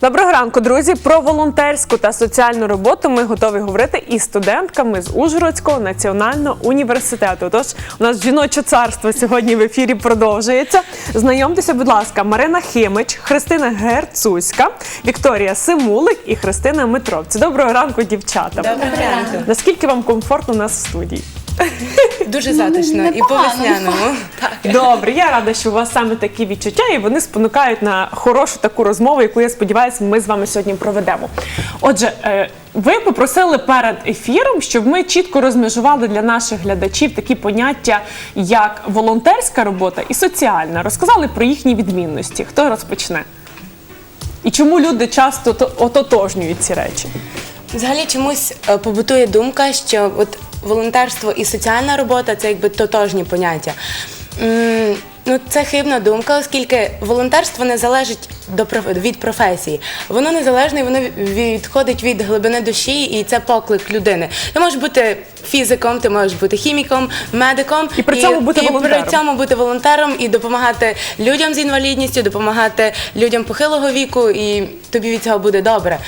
Доброго ранку, друзі. Про волонтерську та соціальну роботу ми готові говорити із студентками з Ужгородського національного університету. Тож у нас жіноче царство сьогодні в ефірі продовжується. Знайомтеся, будь ласка, Марина Химич, Христина Герцуська, Вікторія Симулик і Христина Митровці. Доброго ранку, дівчата. Доброго ранку. Наскільки вам комфортно у нас в студії? Дуже затишно і по весняному. Добре, я рада, що у вас саме такі відчуття, і вони спонукають на хорошу таку розмову, яку я сподіваюся, ми з вами сьогодні проведемо. Отже, е, ви попросили перед ефіром, щоб ми чітко розмежували для наших глядачів такі поняття, як волонтерська робота і соціальна. Розказали про їхні відмінності. Хто розпочне? І чому люди часто то- ототожнюють ці речі? Взагалі чомусь е, побутує думка, що от волонтерство і соціальна робота це якби тотожні поняття. М, Ну, це хибна думка, оскільки волонтерство не залежить до проф- від професії. Воно незалежне, і воно відходить від глибини душі, і це поклик людини. Ти можеш бути фізиком, ти можеш бути хіміком, медиком І при цьому бути і волонтером. При цьому бути волонтером і допомагати людям з інвалідністю, допомагати людям похилого віку, і тобі від цього буде добре.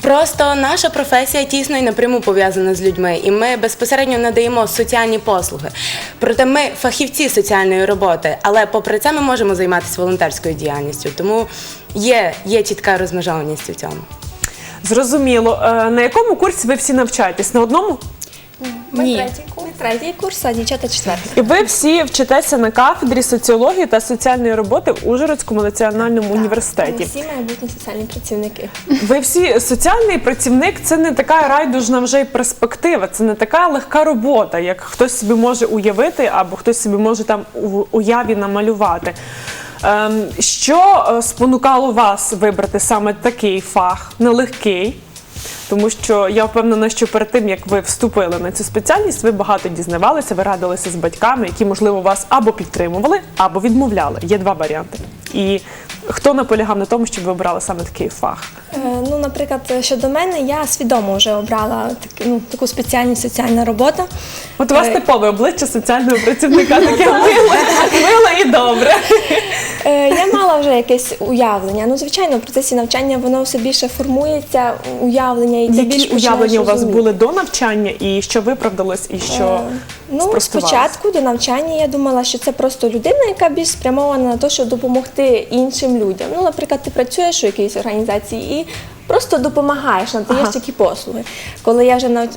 Просто наша професія тісно і напряму пов'язана з людьми, і ми безпосередньо надаємо соціальні послуги. Проте ми фахівці соціальної роботи, але попри це ми можемо займатися волонтерською діяльністю. Тому є, є чітка розмежованість у цьому. Зрозуміло. Е, На якому курсі ви всі навчаєтесь? На одному? Ми Ні. третій курс. Ми третій курс, а дівчата четвертий. І ви всі вчитеся на кафедрі соціології та соціальної роботи в Ужгородському національному Ми університеті. всі майбутні соціальні працівники. Ви всі соціальний працівник це не така райдужна вже й перспектива, це не така легка робота, як хтось собі може уявити, або хтось собі може там у уяві намалювати. Ем, що е, спонукало вас вибрати саме такий фах, нелегкий? Тому що я впевнена, що перед тим як ви вступили на цю спеціальність, ви багато дізнавалися, ви радилися з батьками, які можливо вас або підтримували, або відмовляли. Є два варіанти. І хто наполягав на тому, щоб ви обрали саме такий фах? Е, Ну, наприклад, щодо мене, я свідомо вже обрала так- ну, таку спеціальність соціальна робота. От у вас Е, типове обличчя соціального працівника таке миле, миле і добре. Е, вже якесь уявлення. Ну, звичайно, в процесі навчання воно все більше формується, уявлення, і ти Які починаєш уявлення у вас розуміти. були до навчання, і що виправдалось, і що Е, Ну, спочатку до навчання я думала, що це просто людина, яка більш спрямована на те, щоб допомогти іншим людям. Ну, наприклад, ти працюєш у якійсь організації і просто допомагаєш, надаєш Ага. такі послуги. Коли я вже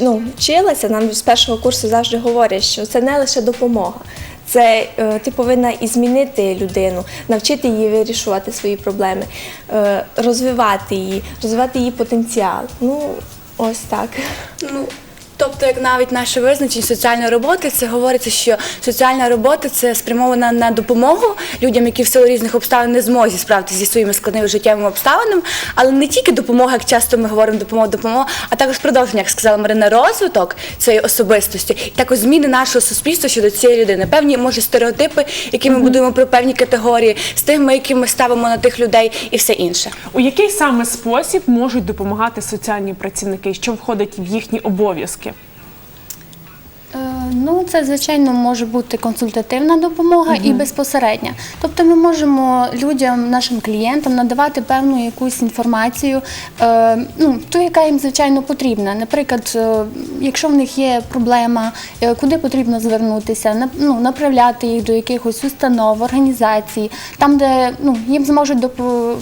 ну, вчилася, нам з першого курсу завжди говорять, що це не лише допомога. Це е, ти повинна і змінити людину, навчити її вирішувати свої проблеми, е, розвивати її, розвивати її потенціал. Ну, ось так. Ну, тобто, як навіть наше визначення соціальної роботи, це говориться, що соціальна робота це спрямована на допомогу людям, які в силу різних обставин не зможуть справитися зі своїми складними життєвими обставинами, але не тільки допомога, як часто ми говоримо допомога, допомога, а також продовження, як сказала Марина, розвиток цієї особистості, і також зміни нашого суспільства щодо цієї людини. Певні може стереотипи, які ми будуємо про певні категорії, стигми, які ми ставимо на тих людей, і все інше. У який саме спосіб можуть допомагати соціальні працівники? Що входить в їхні обов'язки? Ну, це звичайно може бути консультативна допомога і безпосередня. Тобто ми можемо людям, нашим клієнтам надавати певну якусь інформацію, е, ну, ту, яка їм звичайно потрібна. Наприклад, е, якщо в них є проблема, е, куди потрібно звернутися, ну, направляти їх до якихось установ, організацій, там, де ну, їм зможуть допо-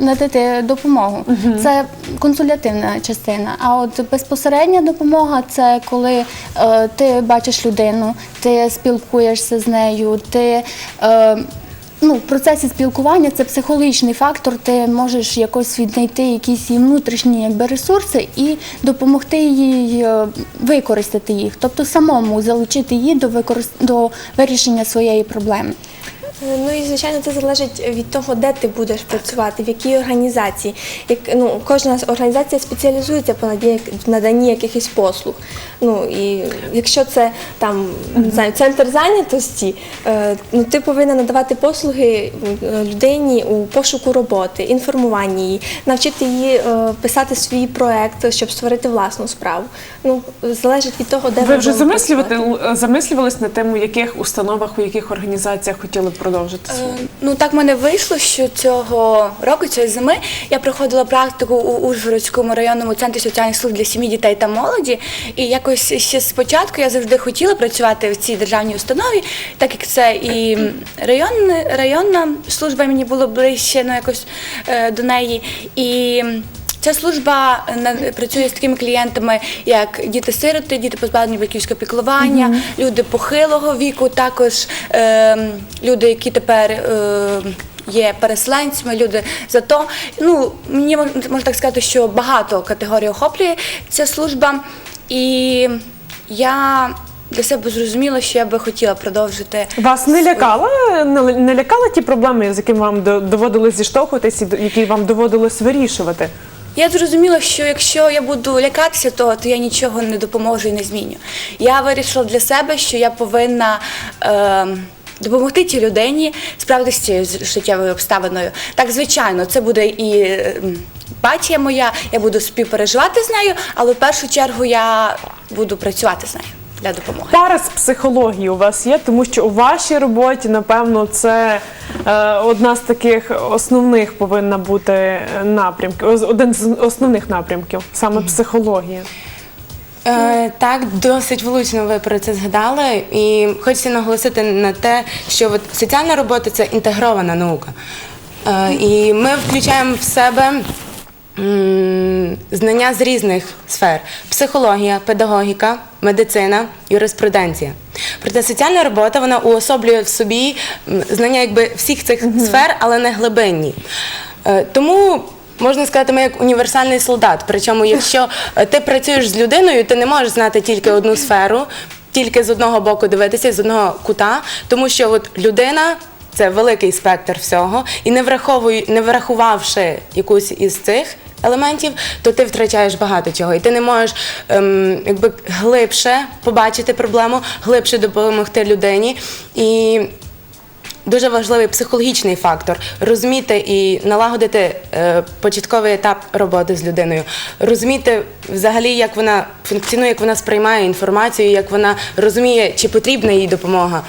надати допомогу. Це консультативна частина. А от безпосередня допомога це коли е, ти бачиш людину, ти спілкуєшся з нею, ти. Е, Ну, в процесі спілкування це психологічний фактор. Ти можеш якось віднайти якісь її внутрішні якби, ресурси і допомогти їй е, використати їх, тобто самому залучити її до використ... до вирішення своєї проблеми. Е, Ну і звичайно, це залежить від того, де ти будеш працювати, в якій організації. Як ну кожна організація спеціалізується по наданні якихось послуг. Ну і якщо це там не знаю, центр зайнятості, е, ну ти повинна надавати послуги е, людині у пошуку роботи, інформуванні її, навчити її писати свій проект, щоб створити власну справу. Ну залежить від того, де Ви вже замислювати замислювались на тему, в яких установах, у яких організаціях хотіли б продовжити? Е, Ну так в мене вийшло, що цього року, цієї зими, я проходила практику у Ужгородському районному центрі соціальних служб для сім'ї, дітей та молоді. І якось ще спочатку я завжди хотіла працювати в цій державній установі, так як це і район, районна служба мені було ближче ну, якось е, до неї. І Ця служба е, працює з такими клієнтами, як діти-сироти, діти позбавлені батьківського піклування, люди похилого віку, також е, люди, які тепер. Е, Є переселенцями, люди за то. Ну мені мож- можна так сказати, що багато категорій охоплює ця служба, і я для себе зрозуміла, що я би хотіла продовжити. Вас не лякала, не, лякали ті проблеми, з якими вам доводилось зіштовхуватись і які вам доводилось вирішувати? Я зрозуміла, що якщо я буду лякатися того, то я нічого не допоможу і не зміню. Я вирішила для себе, що я повинна. Е, Допомогти тій людині справитися з цією життєвою обставиною. Так, звичайно, це буде і батія моя, я буду співпереживати з нею, але в першу чергу я буду працювати з нею для допомоги. Пара з психології у вас є, тому що у вашій роботі, напевно, це е, одна з таких основних повинна бути е, напрямків, один з основних напрямків, саме психологія. Е, так, досить влучно ви про це згадали. І хочеться наголосити на те, що от соціальна робота це інтегрована наука. Е, і ми включаємо в себе знання з різних сфер: психологія, педагогіка, медицина, юриспруденція. Проте соціальна робота вона уособлює в собі знання якби всіх цих сфер, але не глибинні. Е, Тому Можна сказати, ми як універсальний солдат. Причому, якщо е, ти працюєш з людиною, ти не можеш знати тільки одну сферу, тільки з одного боку дивитися, з одного кута, тому що от людина. Це великий спектр всього, і не враховуй, не врахувавши якусь із цих елементів, то ти втрачаєш багато чого. І ти не можеш ем, якби глибше побачити проблему, глибше допомогти людині. І Дуже важливий психологічний фактор розуміти і налагодити е, початковий етап роботи з людиною, розуміти взагалі, як вона функціонує, як вона сприймає інформацію, як вона розуміє, чи потрібна їй допомога.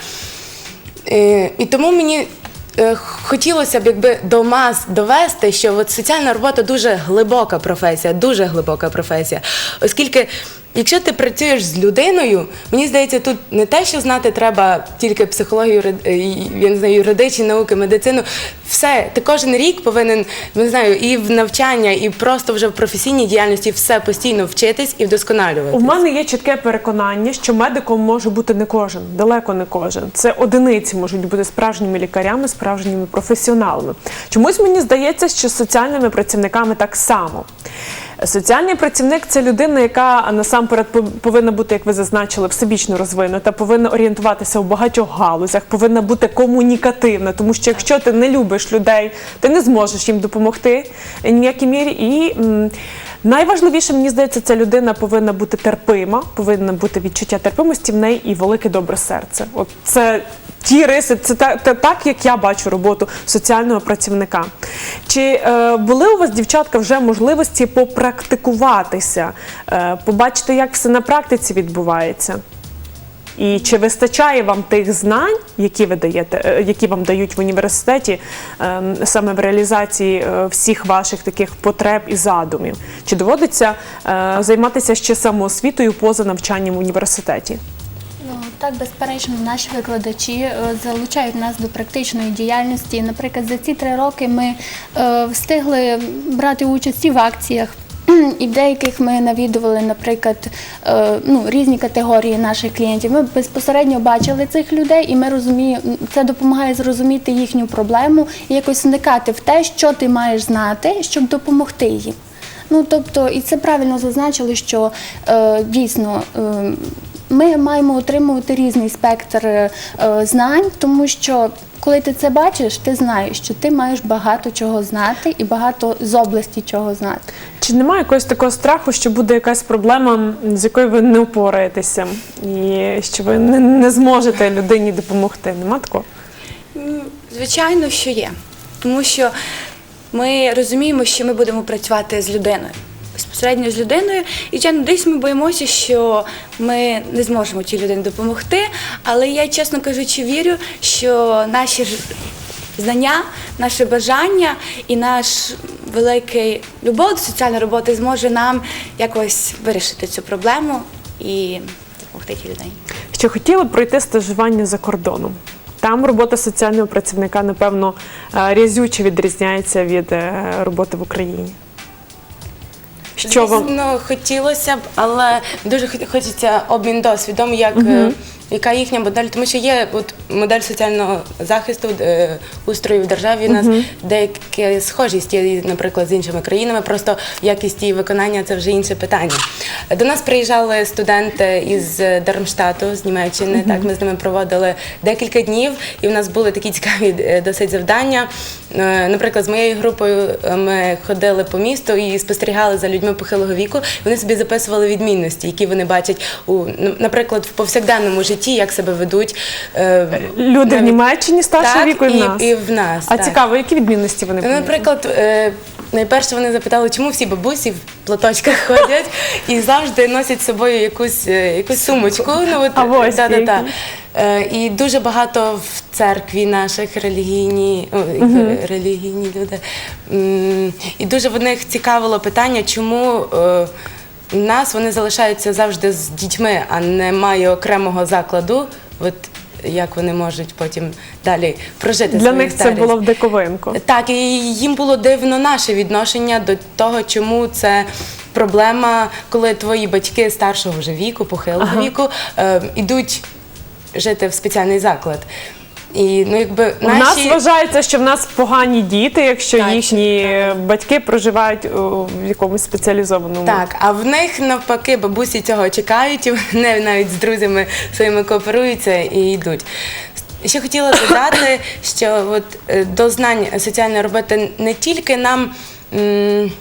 Е, і тому мені е, хотілося б якби до мас довести, що от соціальна робота дуже глибока професія, дуже глибока професія. Оскільки, якщо ти працюєш з людиною, мені здається, тут не те, що знати треба тільки психологію, е, я не знаю, юридичні науки, медицину. Все, ти кожен рік повинен не знаю, і в навчання, і просто вже в професійній діяльності все постійно вчитись і вдосконалювати. У мене є чітке переконання, що медиком може бути не кожен, далеко не кожен. Це одиниці можуть бути справжніми лікарями, справжніми професіоналами. Чомусь мені здається, що з соціальними працівниками так само. Соціальний працівник це людина, яка насамперед пов- повинна бути, як ви зазначили, всебічно розвинута, повинна орієнтуватися в багатьох галузях, повинна бути комунікативна, тому що якщо ти не любиш людей, ти не зможеш їм допомогти ні в якій мірі. І найважливіше, мені здається, ця людина повинна бути терпима, повинна бути відчуття терпимості в неї і велике добре серце. От це ті риси, це та, та- так, як я бачу роботу соціального працівника. Чи е, були у вас, дівчатка, вже можливості попрактикуватися, е, побачити, як все на практиці відбувається? І чи вистачає вам тих знань, які ви даєте, е, які вам дають в університеті, е, саме в реалізації е, всіх ваших таких потреб і задумів? Чи доводиться е, займатися ще самоосвітою поза навчанням в університеті? Так, безперечно, наші викладачі е, залучають нас до практичної діяльності. Наприклад, за ці три роки ми е, встигли брати участь в акціях. І в деяких ми навідували, наприклад, е, ну, різні категорії наших клієнтів. Ми безпосередньо бачили цих людей, і ми розуміємо, це допомагає зрозуміти їхню проблему і якось вникати в те, що ти маєш знати, щоб допомогти їм. Ну тобто, і це правильно зазначили, що е, дійсно. Е, ми маємо отримувати різний спектр е, знань, тому що коли ти це бачиш, ти знаєш, що ти маєш багато чого знати і багато з області чого знати. Чи немає якогось такого страху, що буде якась проблема, з якою ви не впораєтеся, і що ви не, не зможете людині допомогти? Нема такого? Звичайно, що є. Тому що ми розуміємо, що ми будемо працювати з людиною. Безпосередньо з людиною. І звичайно, десь ми боїмося, що ми не зможемо тій людині допомогти. Але я, чесно кажучи, вірю, що наші знання, наше бажання і наш великий любов до соціальної роботи зможе нам якось вирішити цю проблему і допомогти тій людині. Що хотіли б пройти стажування за кордоном? Там робота соціального працівника, напевно, е, різюче відрізняється від е, роботи в Україні. Що вам? Звісно, хотілося б, але дуже хочеться обмін досвідом, як, е, яка їхня модель, тому що є от, модель соціального захисту е, устрою в державі. У нас деякі схожість є, наприклад, з іншими країнами, просто якість її виконання це вже інше питання. До нас приїжджали студенти із Дармштату, з Німеччини. Так, ми з ними проводили декілька днів, і в нас були такі цікаві е, досить завдання. Е, Наприклад, з моєю групою ми ходили по місту і спостерігали за людьми похилого віку. Вони собі записували відмінності, які вони бачать у наприклад, в повсякденному житті, як себе ведуть е, люди в навіть- Німеччині старшого так, віку і в нас? і в нас. А так. цікаво, які відмінності вони Ну, помітили? Наприклад, е, найперше вони запитали, чому всі бабусі в платочках ходять і завжди носять з собою якусь, е, якусь сумочку. Ну, от, А ось та-та-та. які. Е, І дуже багато в церкві наших релігійні, о, релігійні люди. М, І дуже в них цікавило питання, чому е, нас вони залишаються завжди з дітьми, а немає окремого закладу. От як вони можуть потім далі прожити Для свою них це було в диковинку. Так, і їм було дивно наше відношення до того, чому це проблема, коли твої батьки старшого вже віку, похилого віку, е, ідуть жити в спеціальний заклад. І ну, якби У нас вважається, що в нас погані діти, якщо Так, їхні батьки проживають у, в якомусь спеціалізованому. Так, а в них навпаки бабусі цього чекають, і вони навіть з друзями своїми кооперуються і йдуть. Ще хотіла додати, що от е, до знань соціальної роботи не тільки нам м,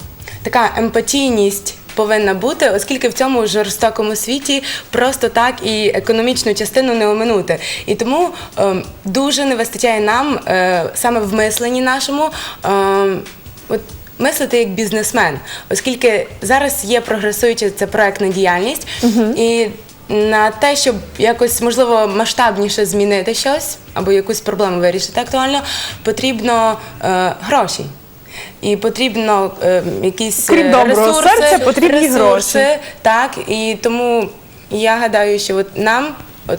така емпатійність. Повинна бути, оскільки в цьому жорстокому світі просто так і економічну частину не оминути. І тому ем, дуже не вистачає нам е, саме в мисленні нашому ем, от, мислити як бізнесмен, оскільки зараз є прогресуюча це проектна діяльність, і на те, щоб якось можливо масштабніше змінити щось або якусь проблему вирішити актуально, потрібно е, гроші. І потрібно е, якісь Крім е, доброго ресурси, серця, потрібні ресурси, гроші. Так, і тому я гадаю, що от нам, от,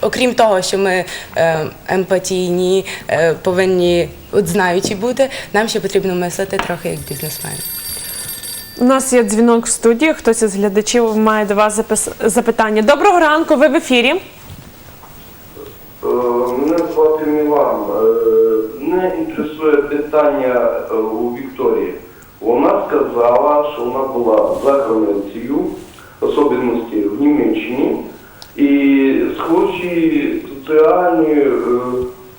окрім того, що ми е, емпатійні, е, повинні от знаючі бути, нам ще потрібно мислити трохи як бізнесмени. У нас є дзвінок в студії. Хтось із глядачів має до вас запис... запитання. Доброго ранку, ви в ефірі. Е, Мене звати Мілан. Е, Мене інтересує питання е, у Вікторії. Вона сказала, що вона була за границею, особливості в Німеччині, і схожі соціальні е,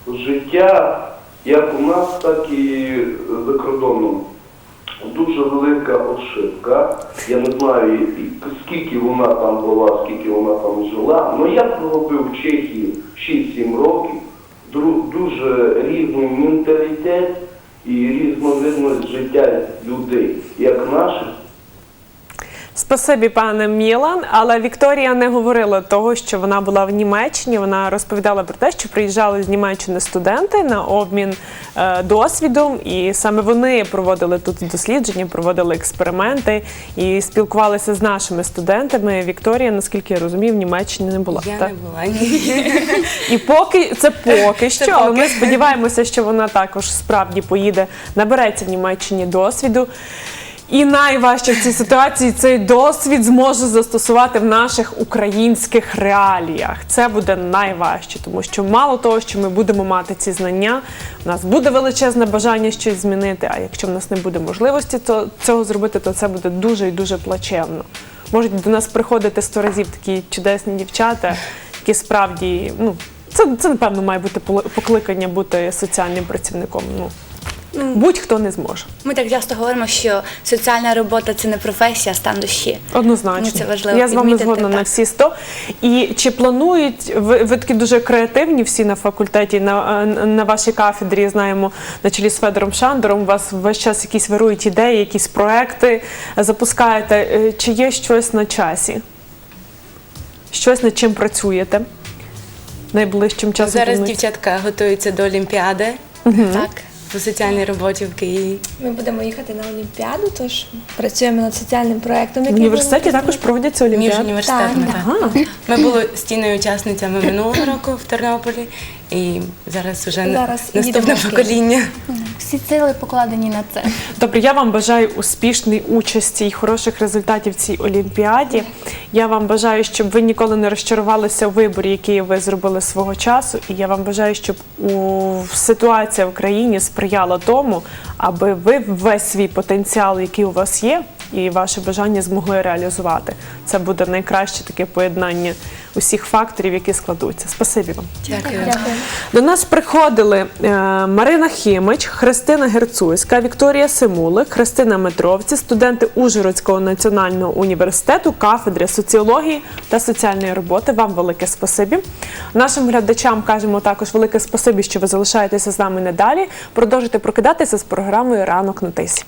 життя, як у нас, так і за кордоном. Дуже велика ошибка. Я не знаю, скільки вона там була, скільки вона там жила. Ну я проробив в Чехії 6-7 років. Дуже різний менталітет і різновидність життя людей, як наших, Спасибі, пане Мілан. Але Вікторія не говорила того, що вона була в Німеччині. Вона розповідала про те, що приїжджали з Німеччини студенти на обмін е, досвідом, і саме вони проводили тут дослідження, проводили експерименти і спілкувалися з нашими студентами. Вікторія, наскільки я розумію, в Німеччині не була. Я так? не була ні. І поки це поки що, але ми сподіваємося, що вона також справді поїде, набереться в Німеччині досвіду. І найважче в цій ситуації цей досвід зможе застосувати в наших українських реаліях. Це буде найважче, тому що мало того, що ми будемо мати ці знання, у нас буде величезне бажання щось змінити. А якщо в нас не буде можливості цього зробити, то це буде дуже і дуже плачевно. Можуть до нас приходити сто разів такі чудесні дівчата, які справді, ну це, це напевно має бути покликання бути соціальним працівником. Ну Будь-хто не зможе. Ми так часто говоримо, що соціальна робота це не професія, а стан душі. Однозначно. Ну, це важливо Я з вами згодна на всі 100. І чи планують ви, ви такі дуже креативні всі на факультеті, на, на вашій кафедрі, знаємо, на чолі з Федором Шандором, у вас весь час якісь вирують ідеї, якісь проекти запускаєте. Е, Чи є щось на часі? Щось над чим працюєте? Найближчим часом Зараз дівчатка готуються до Олімпіади Так. По соціальній роботі в Києві. Ми будемо їхати на Олімпіаду, тож працюємо над соціальним проєктом. В який університеті також проводяться Між олімпіади. університетами. Так, Так. Ми були стійною учасницями минулого року в Тернополі, і зараз вже Зараз наступне в Київ. покоління. Всі сили покладені на це. Добре, я вам бажаю успішної участі і хороших результатів в цій олімпіаді. Я вам бажаю, щоб ви ніколи не розчарувалися у виборі, який ви зробили свого часу. І я вам бажаю, щоб у ситуація в країні сприяла тому, аби ви весь свій потенціал, який у вас є, і ваше бажання змогли реалізувати. Це буде найкраще таке поєднання усіх факторів, які складуться. Спасибі вам. Дякую. Дякую. До нас приходили е, Марина Хімич, Христина Герцуйська, Вікторія Симулик, Христина Метровці, студенти Ужгородського національного університету, кафедри соціології та соціальної роботи. Вам велике спасибі. Нашим глядачам кажемо також велике спасибі, що ви залишаєтеся з нами надалі. Продовжуйте прокидатися з програмою Ранок на тисі.